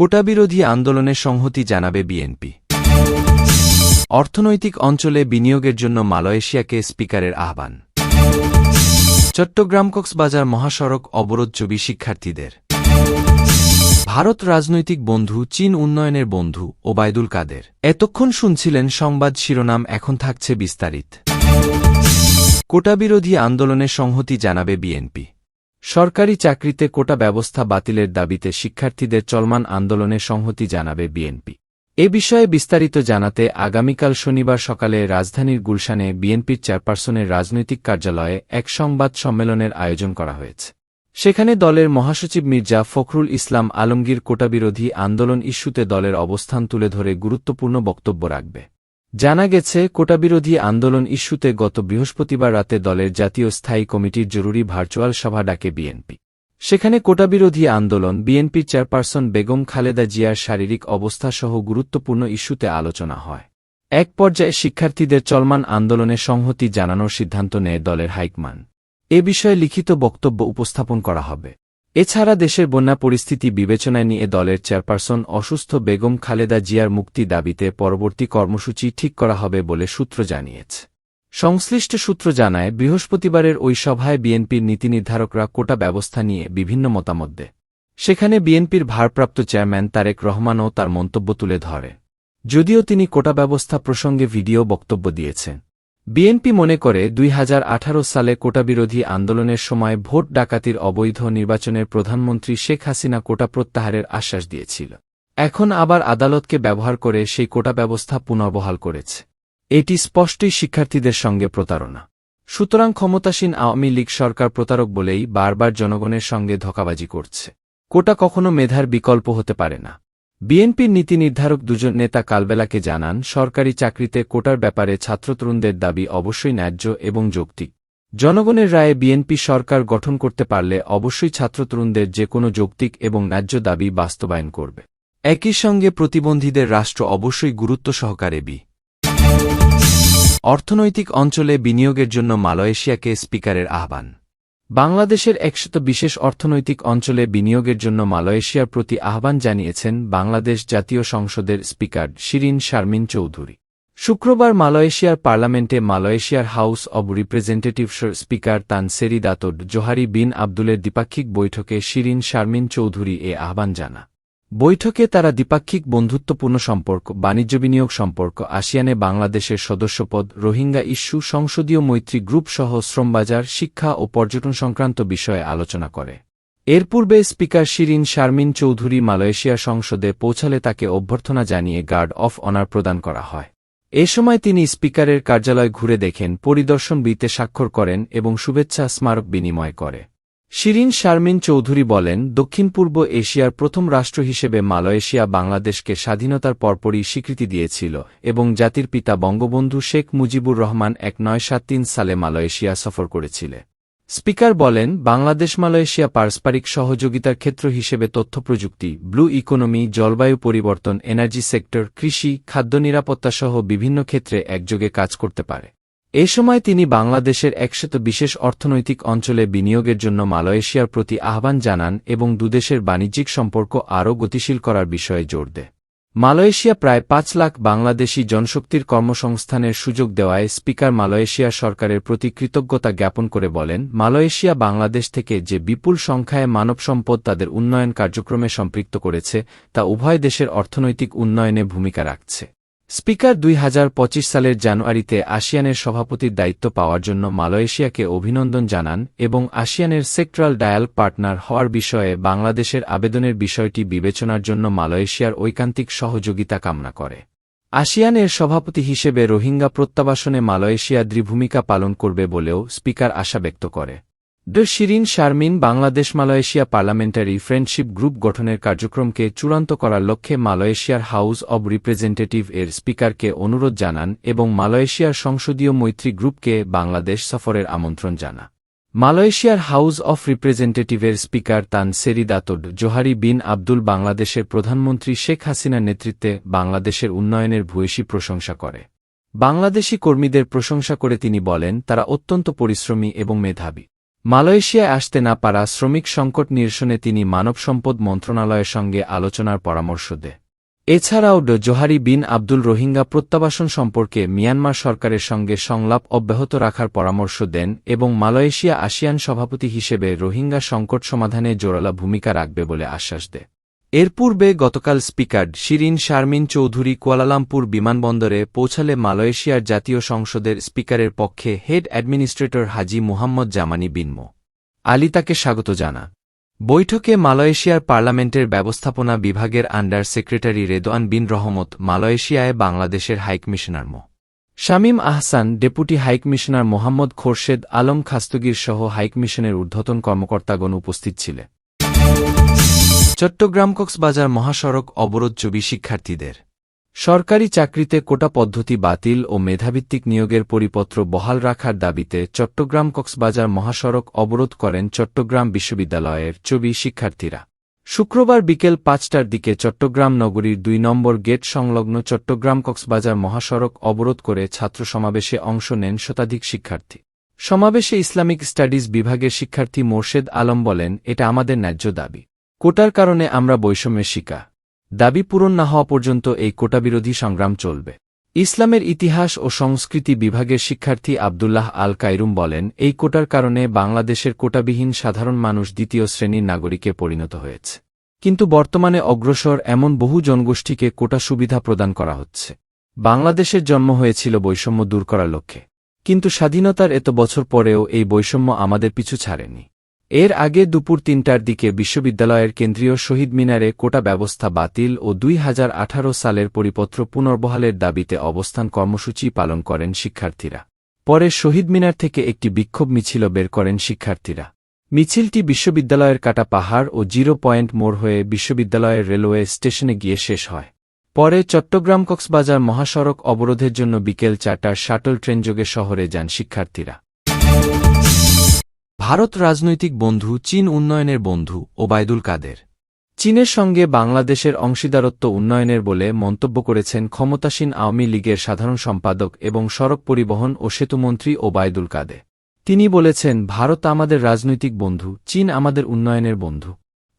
কোটাবিরোধী আন্দোলনে সংহতি জানাবে বিএনপি। অর্থনৈতিক অঞ্চলে বিনিয়োগের জন্য মালয়েশিয়াকে স্পিকারের আহ্বান। চট্টগ্রাম কক্সবাজার মহাসড়ক অবরোধ ছবি শিক্ষার্থীদের। ভারত রাজনৈতিক বন্ধু, চীন উন্নয়নের বন্ধু, ওবায়দুল কাদের। এতক্ষণ শুনছিলেন সংবাদ শিরোনাম, এখন থাকছে বিস্তারিত। কোটাবিরোধী আন্দোলনে সংহতি জানাবে বিএনপি। সরকারি চাকরিতে কোটা ব্যবস্থা বাতিলের দাবিতে শিক্ষার্থীদের চলমান আন্দোলনে সংহতি জানাবে বিএনপি। এ বিষয়ে বিস্তারিত জানাতে আগামীকাল শনিবার সকালে রাজধানীর গুলশানে বিএনপির চেয়ারপারসনের রাজনৈতিক কার্যালয়ে এক সংবাদ সম্মেলনের আয়োজন করা হয়েছে। সেখানে দলের মহাসচিব মির্জা ফখরুল ইসলাম আলমগীর কোটাবিরোধী আন্দোলন ইস্যুতে দলের অবস্থান তুলে ধরে গুরুত্বপূর্ণ বক্তব্য রাখবে। জানা গেছে, কোটাবিরোধী আন্দোলন ইস্যুতে গত বৃহস্পতিবার রাতে দলের জাতীয় স্থায়ী কমিটির জরুরি ভার্চুয়াল সভা ডাকে বিএনপি। সেখানে কোটাবিরোধী আন্দোলন, বিএনপির চেয়ারপারসন বেগম খালেদা জিয়ার শারীরিক অবস্থাসহ গুরুত্বপূর্ণ ইস্যুতে আলোচনা হয়। এক পর্যায়ে শিক্ষার্থীদের চলমান আন্দোলনে সংহতি জানানোর সিদ্ধান্ত নেয় দলের হাইকমান। এ বিষয়ে লিখিত বক্তব্য উপস্থাপন করা হবে। এছাড়া দেশের বন্যা পরিস্থিতি বিবেচনায় নিয়ে দলের চেয়ারপারসন অসুস্থ বেগম খালেদা জিয়ার মুক্তি দাবিতে পরবর্তী কর্মসূচি ঠিক করা হবে বলে সূত্র জানিয়েছে। সংশ্লিষ্ট সূত্র জানায়, বৃহস্পতিবারের ওই সভায় বিএনপির নীতিনির্ধারকরা কোটা ব্যবস্থা নিয়ে বিভিন্ন মতামত দেয়। সেখানে বিএনপির ভারপ্রাপ্ত চেয়ারম্যান তারেক রহমানও তার মন্তব্য তুলে ধরে। যদিও তিনি কোটা ব্যবস্থা প্রসঙ্গে ভিডিও বক্তব্য দিয়েছেন। বিএনপি মনে করে দুই হাজার আঠারো সালে কোটাবিরোধী আন্দোলনের সময় ভোট ডাকাতির অবৈধ নির্বাচনের প্রধানমন্ত্রী শেখ হাসিনা কোটা প্রত্যাহারের আশ্বাস দিয়েছিল। এখন আবার আদালতকে ব্যবহার করে সেই কোটা ব্যবস্থা পুনর্বহাল করেছে। এটি স্পষ্টই শিক্ষার্থীদের সঙ্গে প্রতারণা। সুতরাং ক্ষমতাসীন আওয়ামী লীগ সরকার প্রতারক বলেই বারবার জনগণের সঙ্গে ধোকাবাজি করছে। কোটা কখনো মেধার বিকল্প হতে পারে না। বিএনপির নীতি নির্ধারক দুজন নেতা কালবেলাকে জানান, সরকারি চাকরিতে কোটার ব্যাপারে ছাত্রতরুণদের দাবি অবশ্যই ন্যায্য এবং যৌক্তিক। জনগণের রায়ে বিএনপি সরকার গঠন করতে পারলে অবশ্যই ছাত্রতরুণদের যে কোনো যৌক্তিক এবং ন্যায্য দাবি বাস্তবায়ন করবে। একই সঙ্গে প্রতিবন্ধীদের রাষ্ট্র অবশ্যই গুরুত্ব সহকারে বি। অর্থনৈতিক অঞ্চলে বিনিয়োগের জন্য মালয়েশিয়াকে স্পিকারের আহ্বান। বাংলাদেশের একশত বিশেষ অর্থনৈতিক অঞ্চলে বিনিয়োগের জন্য মালয়েশিয়ার প্রতি আহ্বান জানিয়েছেন বাংলাদেশ জাতীয় সংসদের স্পিকার শিরিন শারমিন চৌধুরী। শুক্রবার মালয়েশিয়ার পার্লামেন্টে মালয়েশিয়ার হাউস অব রিপ্রেজেন্টেটিভসের স্পিকার তান সেরি দাতড জোহারি বিন আবদুলের দ্বিপাক্ষিক বৈঠকে শিরিন শারমিন চৌধুরী এ আহ্বান জানা বৈঠকে তারা দ্বিপাক্ষিক বন্ধুত্বপূর্ণ সম্পর্ক, বাণিজ্য বিনিয়োগ সম্পর্ক, আসিয়ানে বাংলাদেশের সদস্যপদ, রোহিঙ্গা ইস্যু, সংসদীয় মৈত্রী গ্রুপ সহ শ্রমবাজার, শিক্ষা ও পর্যটন সংক্রান্ত বিষয়ে আলোচনা করে। এর পূর্বে স্পিকার শিরিন শারমিন চৌধুরী মালয়েশিয়া সংসদে পৌঁছালে তাকে অভ্যর্থনা জানিয়ে গার্ড অফ অনার প্রদান করা হয়। এ সময় তিনি স্পিকারের কার্যালয় ঘুরে দেখেন, পরিদর্শন বিতে স্বাক্ষর করেন এবং শুভেচ্ছা স্মারক বিনিময় করে। শিরিন শারমিন চৌধুরী বলেন, দক্ষিণ পূর্ব এশিয়ার প্রথম রাষ্ট্র হিসেবে মালয়েশিয়া বাংলাদেশকে স্বাধীনতার পরপরই স্বীকৃতি দিয়েছিল এবং জাতির পিতা বঙ্গবন্ধু শেখ মুজিবুর রহমান এক নয় সাত তিন সালে মালয়েশিয়া সফর করেছিল। স্পিকার বলেন, বাংলাদেশ মালয়েশিয়া পারস্পরিক সহযোগিতার ক্ষেত্র হিসেবে তথ্যপ্রযুক্তি ব্লু ইকোনমি, জলবায়ু পরিবর্তন, এনার্জি সেক্টর, কৃষি, খাদ্য নিরাপত্তাসহ বিভিন্ন ক্ষেত্রে একযোগে কাজ করতে পারে। এ সময় তিনি বাংলাদেশের একশত বিশেষ অর্থনৈতিক অঞ্চলে বিনিয়োগের জন্য মালয়েশিয়ার প্রতি আহ্বান জানান এবং দুদেশের বাণিজ্যিক সম্পর্ক আরও গতিশীল করার বিষয়ে জোর দেয়। মালয়েশিয়া প্রায় পাঁচ লাখ বাংলাদেশি জনশক্তির কর্মসংস্থানের সুযোগ দেওয়ায় স্পিকার মালয়েশিয়া সরকারের প্রতি কৃতজ্ঞতা জ্ঞাপন করে বলেন, মালয়েশিয়া বাংলাদেশ থেকে যে বিপুল সংখ্যায় মানব সম্পদ তাদের উন্নয়ন কার্যক্রমে সম্পৃক্ত করেছে, তা উভয় দেশের অর্থনৈতিক উন্নয়নে ভূমিকা রাখছে। স্পিকার দুই হাজার পঁচিশ সালের জানুয়ারিতে আসিয়ানের সভাপতির দায়িত্ব পাওয়ার জন্য মালয়েশিয়াকে অভিনন্দন জানান এবং আসিয়ানের সেক্টরাল ডায়াল পার্টনার হওয়ার বিষয়ে বাংলাদেশের আবেদনের বিষয়টি বিবেচনার জন্য মালয়েশিয়ার ঐকান্তিক সহযোগিতা কামনা করে। আসিয়ানের সভাপতি হিসেবে রোহিঙ্গা প্রত্যাবাসনে মালয়েশিয়া দৃঢ়ভূমিকা পালন করবে বলেও স্পিকার আশা ব্যক্ত করে। ড Shirin Sharmin Bangladesh Malaysia parliamentary friendship group গঠনের কার্যক্রমকে চূড়ান্ত করার লক্ষ্যে মালয়েশিয়ার হাউস অব রিপ্রেজেন্টেটিভ এর স্পিকারকে অনুরোধ জানান এবং মালয়েশিয়ার সংসদীয় মৈত্রী গ্রুপকে বাংলাদেশ সফরের আমন্ত্রণ জানা মালয়েশিয়ার হাউস অফ রিপ্রেজেন্টেটিভের স্পিকার তান সেরি দাতড জোহারি বিন আব্দুল বাংলাদেশের প্রধানমন্ত্রী শেখ হাসিনার নেতৃত্বে বাংলাদেশের উন্নয়নের ভূয়সী প্রশংসা করে। বাংলাদেশি কর্মীদের প্রশংসা করে তিনি বলেন, তারা অত্যন্ত পরিশ্রমী এবং মেধাবী। মালয়েশিয়ায় আসতে না পারা শ্রমিক সংকট নিরসনে তিনি মানব সম্পদ মন্ত্রণালয়ের সঙ্গে আলোচনার পরামর্শ দে এছাড়াও ড জোহারি বিন আব্দুল রোহিঙ্গা প্রত্যাবাসন সম্পর্কে মিয়ানমার সরকারের সঙ্গে সংলাপ অব্যাহত রাখার পরামর্শ দেন এবং মালয়েশিয়া আসিয়ান সভাপতি হিসেবে রোহিঙ্গা সংকট সমাধানে জোরালা ভূমিকা রাখবে বলে আশ্বাস দেয়। এর পূর্বে গতকাল speaker Shirin Sharmin Chowdhury Kuala Lumpur বিমানবন্দরে পৌঁছালে মালয়েশিয়ার জাতীয় সংসদের স্পিকারের পক্ষে head administrator Haji Muhammad Jamani বিনমো Ali তাকে স্বাগত জানা। বৈঠকে মালয়েশিয়ার পার্লামেন্টের ব্যবস্থাপনা বিভাগের আন্ডার সেক্রেটারি রেদোয়ান বিন রহমত মালয়েশিয়ায় বাংলাদেশের হাইকমিশনার মো। Shamim Ahsan, deputy high commissioner Mohammad Khorshed Alam Khastagir সহ হাইকমিশনের ঊর্ধ্বতন কর্মকর্তাগণ উপস্থিত ছিলেন। চট্টগ্রাম কক্সবাজার মহাসড়ক অবরোধ চবি শিক্ষার্থীদের। সরকারি চাকরিতে কোটা পদ্ধতি বাতিল ও মেধাভিত্তিক নিয়োগের পরিপত্র বহাল রাখার দাবিতে চট্টগ্রাম কক্সবাজার মহাসড়ক অবরোধ করেন চট্টগ্রাম বিশ্ববিদ্যালয়ের চবি শিক্ষার্থীরা। শুক্রবার বিকেল পাঁচটার দিকে চট্টগ্রাম নগরীর দুই নম্বর গেট সংলগ্ন চট্টগ্রাম কক্সবাজার মহাসড়ক অবরোধ করে ছাত্র সমাবেশে অংশ নেন শতাধিক শিক্ষার্থী। সমাবেশে ইসলামিক স্টাডিজ বিভাগের শিক্ষার্থী মোর্শেদ আলম বলেন, এটা আমাদের ন্যায্য দাবি। কোটার কারণে আমরা বৈষম্যের শিকা দাবি পূরণ না হওয়া পর্যন্ত এই কোটাবিরোধী সংগ্রাম চলবে। ইসলামের ইতিহাস ও সংস্কৃতি বিভাগের শিক্ষার্থী আবদুল্লাহ আল কাইরুম বলেন, এই কোটার কারণে বাংলাদেশের কোটাবিহীন সাধারণ মানুষ দ্বিতীয় শ্রেণির নাগরিকে পরিণত হয়েছে। কিন্তু বর্তমানে অগ্রসর এমন বহু জনগোষ্ঠীকে কোটা সুবিধা প্রদান করা হচ্ছে। বাংলাদেশের জন্ম হয়েছিল বৈষম্য দূর করার লক্ষ্যে। কিন্তু স্বাধীনতার এত বছর পরেও এই বৈষম্য আমাদের পিছু ছাড়েনি। এর আগে দুপুর তিনটার দিকে বিশ্ববিদ্যালয়ের কেন্দ্রীয় শহীদ মিনারে কোটা ব্যবস্থা বাতিল ও দুই হাজার আঠারো সালের পরিপত্র পুনর্বহালের দাবিতে অবস্থান কর্মসূচি পালন করেন শিক্ষার্থীরা। পরে শহীদ মিনার থেকে একটি বিক্ষোভ মিছিল বের করেন শিক্ষার্থীরা। মিছিলটি বিশ্ববিদ্যালয়ের কাটা পাহাড় ও জিরো পয়েন্ট মোড় হয়ে বিশ্ববিদ্যালয়ের রেলওয়ে স্টেশনে গিয়ে শেষ হয়। পরে চট্টগ্রাম কক্সবাজার মহাসড়ক অবরোধের জন্য বিকেল চারটার শাটল ট্রেনযোগে শহরে যান শিক্ষার্থীরা। ভারত রাজনৈতিক বন্ধু, চীন উন্নয়নের বন্ধু, ওবায়দুল কাদের। চীনের সঙ্গে বাংলাদেশের অংশীদারত্ব উন্নয়নের বলে মন্তব্য করেছেন ক্ষমতাসীন আওয়ামী লীগের সাধারণ সম্পাদক এবং সড়ক পরিবহন ও সেতুমন্ত্রী ওবায়দুল কাদে তিনি বলেছেন, ভারত আমাদের রাজনৈতিক বন্ধু, চীন আমাদের উন্নয়নের বন্ধু।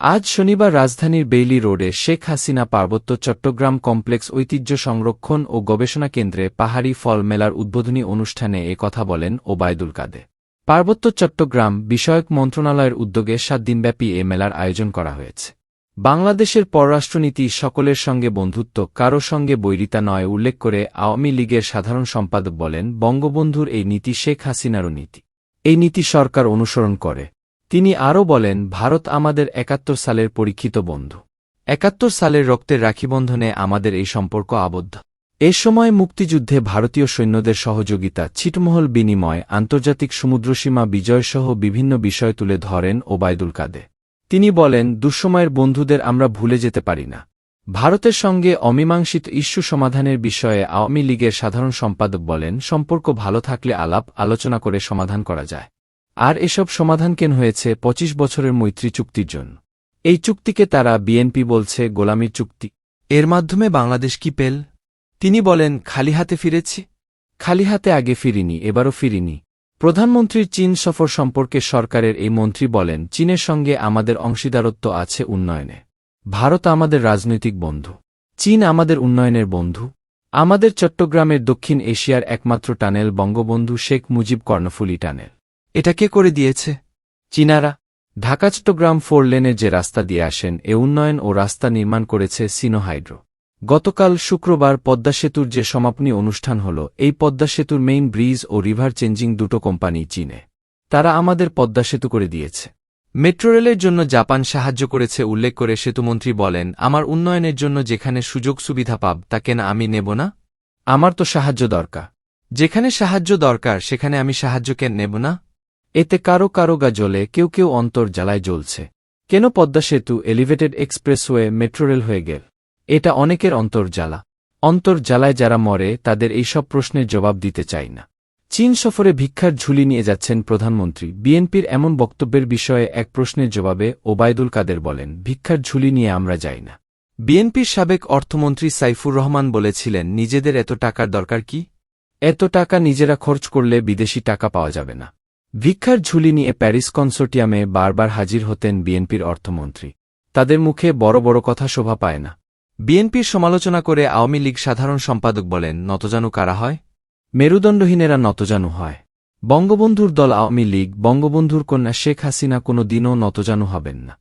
আজ শনিবার রাজধানীর বেইলি রোডে শেখ হাসিনা পার্বত্য চট্টগ্রাম কমপ্লেক্স ঐতিহ্য সংরক্ষণ ও গবেষণা কেন্দ্রে পাহাড়ি ফল মেলার উদ্বোধনী অনুষ্ঠানে এ কথা বলেন ওবায়দুল কাদে পার্বত্য চট্টগ্রাম বিষয়ক মন্ত্রণালয়ের উদ্যোগে সাত দিনব্যাপী এ মেলার আয়োজন করা হয়েছে। বাংলাদেশের পররাষ্ট্রনীতি সকলের সঙ্গে বন্ধুত্ব, কারও সঙ্গে বৈরিতা নয় উল্লেখ করে আওয়ামী লীগের সাধারণ সম্পাদক বলেন, বঙ্গবন্ধুর এই নীতি শেখ হাসিনারও নীতি। এই নীতি সরকার অনুসরণ করে। তিনি আরও বলেন, ভারত আমাদের একাত্তর সালের পরীক্ষিত বন্ধু। একাত্তর সালের রক্তের রাখিবন্ধনে আমাদের এই সম্পর্ক আবদ্ধ। এ সময় মুক্তিযুদ্ধে ভারতীয় সৈন্যদের সহযোগিতা, ছিটমহল বিনিময়, আন্তর্জাতিক সমুদ্রসীমা বিজয়সহ বিভিন্ন বিষয় তুলে ধরেন ওবায়দুল কাদে তিনি বলেন, দুঃসময়ের বন্ধুদের আমরা ভুলে যেতে পারি না। ভারতের সঙ্গে অমীমাংসিত ইস্যু সমাধানের বিষয়ে আওয়ামী লীগের সাধারণ সম্পাদক বলেন, সম্পর্ক ভালো থাকলে আলাপ, আলোচনা করে সমাধান করা যায়। আর এসব সমাধান কেন হয়েছে? ২৫ বছরের মৈত্রী চুক্তির জন্য। এই চুক্তিকে তারা বিএনপি বলছে গোলামির চুক্তি। এর মাধ্যমে বাংলাদেশ কি পেল? তিনি বলেন, খালি হাতে ফিরেছি। খালি হাতে আগে ফিরিনি, এবারও ফিরিনি। প্রধানমন্ত্রীর চীন সফর সম্পর্কে সরকারের এই মন্ত্রী বলেন, চীনের সঙ্গে আমাদের অংশীদারত্ব আছে উন্নয়নে। ভারত আমাদের রাজনৈতিক বন্ধু। চীন আমাদের উন্নয়নের বন্ধু। আমাদের চট্টগ্রামের দক্ষিণ এশিয়ার একমাত্র টানেল বঙ্গবন্ধু শেখ মুজিব কর্ণফুলি টানেল। এটা কে করে দিয়েছে? চীনারা? ঢাকা চট্টগ্রাম ফোর লেনের যে রাস্তা দিয়ে আসেন, এ উন্নয়ন ও রাস্তা নির্মাণ করেছে সিনোহাইড্রো গতকাল শুক্রবার পদ্মা সেতুর যে সমাপনী অনুষ্ঠান হল, এই পদ্মা সেতুর মেইন ব্রিজ ও রিভার চেঞ্জিং দুটো কোম্পানি চীনে। তারা আমাদের পদ্মা সেতু করে দিয়েছে। মেট্রো রেলের জন্য জাপান সাহায্য করেছে উল্লেখ করে সেতুমন্ত্রী বলেন, আমার উন্নয়নের জন্য যেখানে সুযোগ সুবিধা পাব, তা কেন আমি নেব না? আমার তো সাহায্য দরকার। যেখানে সাহায্য দরকার, সেখানে আমি সাহায্য কেন নেব না? এতে কারও কারও গা জ্বলে, কেউ কেউ অন্তর জ্বালায় জ্বলছে। কেন পদ্মা সেতু এলিভেটেড এক্সপ্রেসওয়ে মেট্রো রেল হয়ে গেল? এটা অনেকের অন্তর জ্বালা অন্তর জ্বালায় যারা মরে, তাদের এইসব প্রশ্নের জবাব দিতে চাই না। চীন সফরে ভিক্ষার ঝুলি নিয়ে যাচ্ছেন প্রধানমন্ত্রী। বিএনপির এমন বক্তব্যের বিষয়ে এক প্রশ্নের জবাবে ওবায়দুল কাদের বলেন, ভিক্ষার ঝুলি নিয়ে আমরা যাই না। বিএনপির সাবেক অর্থমন্ত্রী সাইফুর রহমান বলেছিলেন, নিজেদের এত টাকার দরকার কি? এত টাকা নিজেরা খরচ করলে বিদেশি টাকা পাওয়া যাবে না। ভিক্ষার ঝুলি নিয়ে প্যারিস কনসোর্টিয়ামে বারবার হাজির হতেন বিএনপির অর্থমন্ত্রী। তাদের মুখে বড় বড় কথা শোভা পায় না। বিএনপির সমালোচনা করে আওয়ামী লীগ সাধারণ সম্পাদক বলেন, নতজানু কারা হয়? মেরুদণ্ডহীনেরা নতজানু হয়। বঙ্গবন্ধুর দল আওয়ামী লীগ, বঙ্গবন্ধুর কন্যা শেখ হাসিনা কোনো দিনও নতজানু হবেন না।